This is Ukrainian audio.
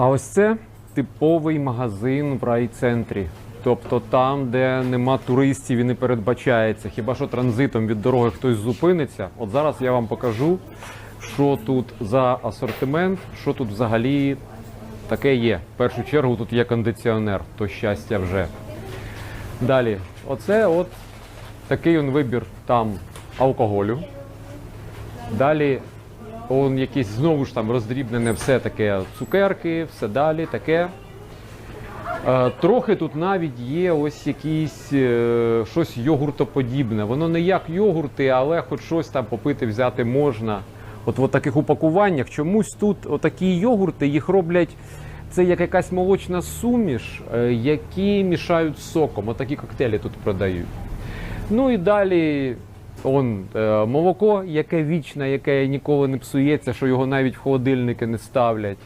А ось це типовий магазин в райцентрі. Тобто там, де нема туристів і не передбачається, хіба що транзитом від дороги хтось зупиниться. От зараз я вам покажу, що тут за асортимент, що тут взагалі таке є. В першу чергу тут є кондиціонер, то щастя вже. Далі, оце от такий он вибір там алкоголю. Далі он якісь знову ж там роздрібнене все таке цукерки, все далі таке. Е, Трохи тут навіть є ось якісь е, щось йогуртоподібне. Воно не як йогурти, але хоч щось там попити взяти можна. От в таких упакуваннях чомусь тут отакі йогурти їх роблять. Це як якась молочна суміш, е, які мішають з соком. Отакі коктейлі тут продають. Ну і далі он, е, молоко, яке вічне, яке ніколи не псується, що його навіть в холодильники не ставлять.